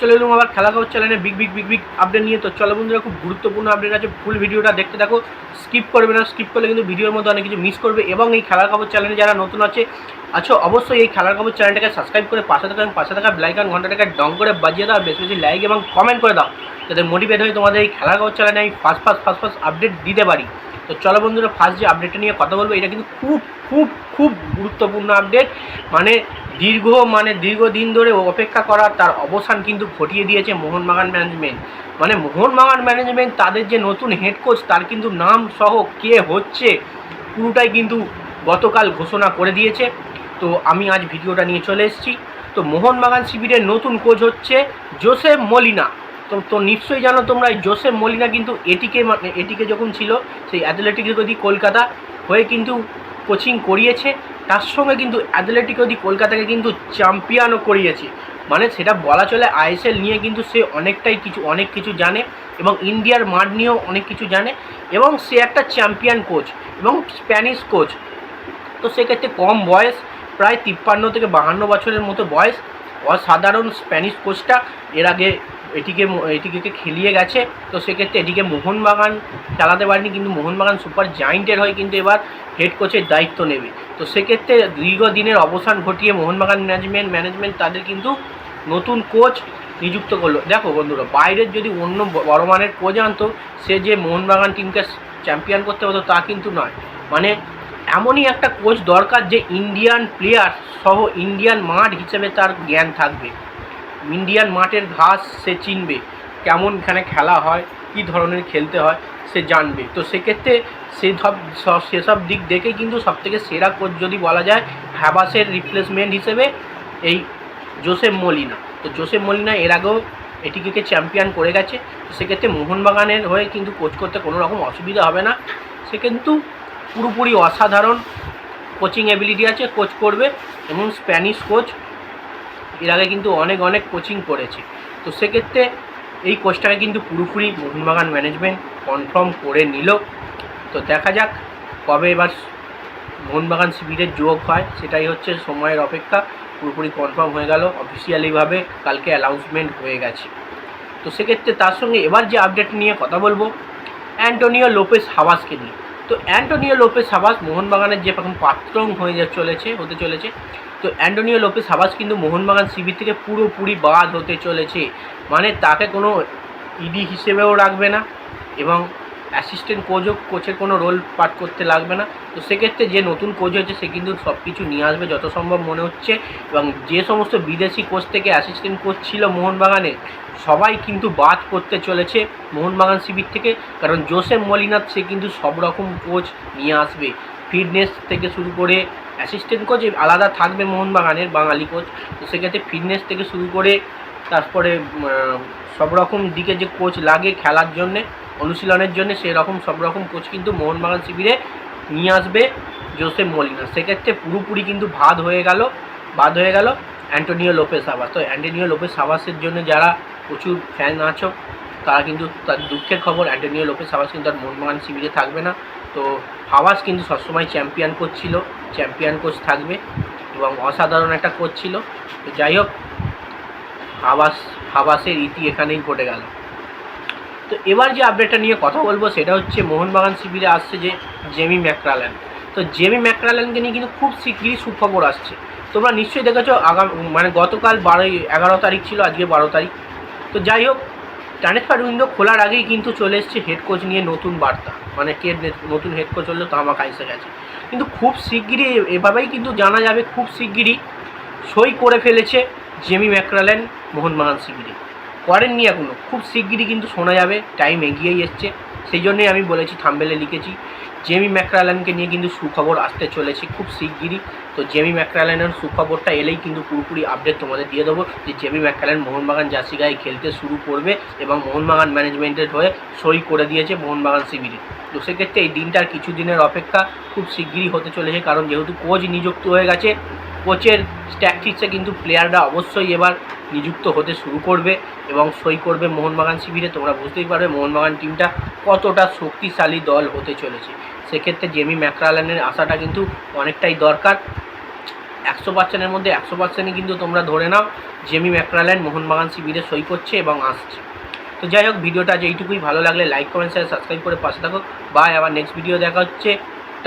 চলে এলাম আবার খেলা খবর চ্যানেলে big big big big update নিয়ে। তো চলো বন্ধুরা, খুব গুরুত্বপূর্ণ আপডেট আছে ফুল ভিডিওটা দেখতে থাকো। স্কিপ করবে না স্কিপ করলে কিন্তু ভিডিওর মধ্যে অনেক কিছু মিস করবে। এবং এই খেলার খবর চ্যানেলে যারা নতুন আছে আচ্ছা অবশ্যই এই খেলার খবর চ্যানেলটাকে সাবস্ক্রাইব করে পাশে থাকা এবং পাশে থাকা ব্লাইকন ঘন্টাটাকে ডং করে বাজিয়ে দাও বেশি বেশি লাইক এবং কমেন্ট করে দাও, যাতে মোটিভেট হয়ে তোমাদের এই খেলার খবর চ্যানেলে আমি first first first first update দিতে পারি। তো চলো বন্ধুরা ফার্স্ট যে আপডেটটা নিয়ে কথা বলব, এটা কিন্তু খুব খুব খুব গুরুত্বপূর্ণ আপডেট মানে দীর্ঘ মানে দীর্ঘদিন ধরে অপেক্ষা করা, তার অবসান কিন্তু ঘটিয়ে দিয়েছে মোহনবাগান ম্যানেজমেন্ট মানে মোহনবাগান ম্যানেজমেন্ট তাদের যে নতুন হেড কোচ তার কিন্তু নাম সহ কে হচ্ছে, পুরোটাই কিন্তু গতকাল ঘোষণা করে দিয়েছে। তো আমি আজ ভিডিওটা নিয়ে চলে এসেছি। তো মোহনবাগান শিবিরের নতুন কোচ হচ্ছে জোসেফ মলিনা। তো তো নিশ্চয়ই জানো তোমরা জোসেফ মলিনা কিন্তু এটিকে মানে এটিকে যখন ছিল, সেই অ্যাথলেটিক যদি কলকাতা হয়ে কিন্তু কোচিং করিয়েছে। তার সঙ্গে কিন্তু অ্যাথলেটিক অদি কলকাতাকে কিন্তু চ্যাম্পিয়নও করিয়েছে। মানে সেটা বলা চলে আইএসএল নিয়ে কিন্তু সে অনেকটাই কিছু, অনেক কিছু জানে এবং ইন্ডিয়ার মাঠ নিয়েও অনেক কিছু জানে এবং সে একটা চ্যাম্পিয়ন কোচ এবং স্প্যানিশ কোচ। তো সেক্ষেত্রে কম বয়স প্রায় তিপ্পান্ন থেকে বাহান্ন বছরের মতো বয়স। অসাধারণ স্প্যানিশ কোচটা। এর আগে এটিকে এটিকে খেলিয়ে গেছে। তো সেক্ষেত্রে এটিকে মোহনবাগান চালাতে পারেনি, কিন্তু মোহনবাগান সুপার জায়েন্টের হয়ে কিন্তু এবার হেড কোচের দায়িত্ব নেবে। তো সেক্ষেত্রে দীর্ঘদিনের অবসান ঘটিয়ে মোহনবাগান ম্যানেজমেন্ট ম্যানেজমেন্ট তাদের কিন্তু নতুন কোচ নিযুক্ত করল। দেখো বন্ধুরা, বাইরের যদি অন্য বড় মানের কোচ আনতো, সে যে মোহনবাগান টিমকে চ্যাম্পিয়ন করতে হতো তা কিন্তু নয়। মানে এমনই একটা কোচ দরকার যে ইন্ডিয়ান প্লেয়ার সহ ইন্ডিয়ান মাঠ হিসেবে তার জ্ঞান থাকবে। ইন্ডিয়ান মাঠের ঘাস সে চিনবে, কেমন এখানে খেলা হয়, কী ধরনের খেলতে হয় সে জানবে। তো সেক্ষেত্রে সে সব সব সেসব দিক দেখে কিন্তু সবথেকে সেরা কোচ যদি বলা যায়, হ্যাবাসের রিপ্লেসমেন্ট হিসেবে এই জোসেফ মলিনা। তো জোসেফ মলিনা এর আগেও এটিকে চ্যাম্পিয়ন করে গেছে। সেক্ষেত্রে মোহনবাগানের হয়ে কিন্তু কোচ করতে কোনো রকম অসুবিধা হবে না। সে কিন্তু পুরোপুরি অসাধারণ কোচিং অ্যাবিলিটি আছে কোচ করবে এবং স্প্যানিশ কোচ এর আগে কিন্তু অনেক অনেক কোচিং করেছে। তো সেক্ষেত্রে এই কোচটাকে কিন্তু পুরোপুরি মোহনবাগান ম্যানেজমেন্ট কনফার্ম করে নিল। তো দেখা যাক কবে এবার মোহনবাগান শিবিরের যোগ হয়, সেটাই হচ্ছে সময়ের অপেক্ষা, পুরোপুরি কনফার্ম হয়ে গেল। অফিসিয়ালিভাবে কালকে অ্যানাউন্সমেন্ট হয়ে গেছে। তো সেক্ষেত্রে তার সঙ্গে এবার যে আপডেট নিয়ে কথা বলব অ্যান্টোনিও লোপেস হাওয়াসকে নিয়ে। তো অ্যান্টোনিও লোপে হাবাস মোহনবাগানের যে এখন পাত্রং হয়ে যা চলেছে, হতে চলেছে। তো অ্যান্টোনিও লোপেস হাবাস কিন্তু মোহনবাগান শিবির থেকে পুরোপুরি বাদ হতে চলেছে। মানে তাকে কোনো ইডি হিসেবেও রাখবে না এবং অ্যাসিস্ট্যান্ট কোচও কোচের কোনো রোল পাঠ করতে লাগবে না। তো সেক্ষেত্রে যে নতুন কোচ হয়েছে, সে কিন্তু সব কিছু নিয়ে আসবে যত সম্ভব মনে হচ্ছে। এবং যে সমস্ত বিদেশি কোচ থেকে অ্যাসিস্ট্যান্ট কোচ ছিল মোহনবাগানে, সবাই কিন্তু বাদ করতে চলেছে মোহনবাগান শিবির থেকে। কারণ জোসেফ মলিনাথ, সে কিন্তু সব রকম কোচ নিয়ে আসবে। ফিটনেস থেকে শুরু করে অ্যাসিস্ট্যান্ট কোচ আলাদা থাকবে মোহনবাগানের বাঙালি কোচ তো সেক্ষেত্রে ফিটনেস থেকে শুরু করে তারপরে সব রকম দিকে যে কোচ লাগে খেলার জন্যে, অনুশীলনের জন্য, সেই রকম, সব রকম কোচ কিন্তু মোহনবাগান শিবিরে নিয়ে আসবে জোসেফ মলিনা। সেক্ষেত্রে পুরোপুরি কিন্তু ভাদ হয়ে গেল, বাদ হয়ে গেল অ্যান্টোনিও লোপেস আবাস তো অ্যান্টোনিও লোপেস আবাসের জন্য যারা প্রচুর ফ্যান আছো, তারা কিন্তু তার দুঃখের খবর, অ্যান্টোনিও লোপেস আবাস কিন্তু আর মোহনবাগান শিবিরে থাকবে না। তো হাওয়াস কিন্তু সবসময় চ্যাম্পিয়ন কোচ ছিল চ্যাম্পিয়ন কোচ থাকবে এবং অসাধারণ একটা কোচ ছিল। তো যাই হোক হাওয়াস হাবাসের ইতি এখানেই ঘটে গেল। তো এবার যে আপডেটটা নিয়ে কথা বলব, সেটা হচ্ছে মোহনবাগান শিবিরে আসছে যে জেমি ম্যাকরাল্যান্ড তো জেমি ম্যাকরাল্যান্ডকে নিয়ে কিন্তু খুব শীঘ্রই সুখবর আসছে। তোমরা নিশ্চয়ই দেখেছ আগাম মানে গতকাল বারোই, এগারো তারিখ ছিল, আজকে বারো তারিখ। তো যাই হোক ট্রান্সফার উইন্ডো খোলার আগেই কিন্তু চলে এসছে হেড কোচ নিয়ে নতুন বার্তা। মানে কে নতুন হেড কোচ হলো তামাক এসে গেছে। কিন্তু খুব শিগগিরই এভাবেই কিন্তু জানা যাবে, খুব শিগগিরই সই করে ফেলেছে জেমি ম্যাকরাল্যান্ড মোহনবাগান শিবিরে করেননি এখনও খুব শিগগিরই কিন্তু শোনা যাবে, টাইম এগিয়েই এসছে। সেই জন্যই আমি বলেছি, থাম্বেলে লিখেছি, জেমি ম্যাকরাল্যান্ডকে নিয়ে কিন্তু সুখবর আসতে চলেছে খুব শিগগিরই। তো জেমি ম্যাকরাল্যান্ডের সুখবরটা এলেই কিন্তু পুরোপুরি আপডেট তোমাদের দিয়ে দেবো যে জেমি ম্যাকরাল্যান্ড মোহনবাগান জার্সি গায়ে খেলতে শুরু করবে এবং মোহনবাগান ম্যানেজমেন্টের হয়ে সই করে দিয়েছে মোহনবাগান শিবিরে তো সেক্ষেত্রে এই দিনটার কিছু দিনের অপেক্ষা খুব শিগগিরই হতে চলেছে, কারণ যেহেতু কোচ নিযুক্ত হয়ে গেছে কোচের ট্যাকটিক্সে কিন্তু প্লেয়াররা অবশ্যই এবার নিযুক্ত হতে শুরু করবে এবং সই করবে মোহনবাগান শিবিরে। তোমরা বুঝতেই পারবে মোহনবাগান টিমটা কতটা শক্তিশালী দল হতে চলেছে। সেক্ষেত্রে জেমি ম্যাকরালানের আসাটা কিন্তু অনেকটাই দরকার। একশো পার্সেন্টের মধ্যে একশো পার্সেন্টই কিন্তু তোমরা ধরে নাও, জেমি ম্যাকরাল্যান্ড মোহনবাগান শিবিরে সই করছে এবং আসছে। তো যাই হোক, ভিডিওটা আজ এইটুকুই। ভালো লাগলে লাইক কমেন্ট শেয়ার সাবস্ক্রাইব করে পাশে থাকো। বাই আবার নেক্সট ভিডিও দেখা হচ্ছে।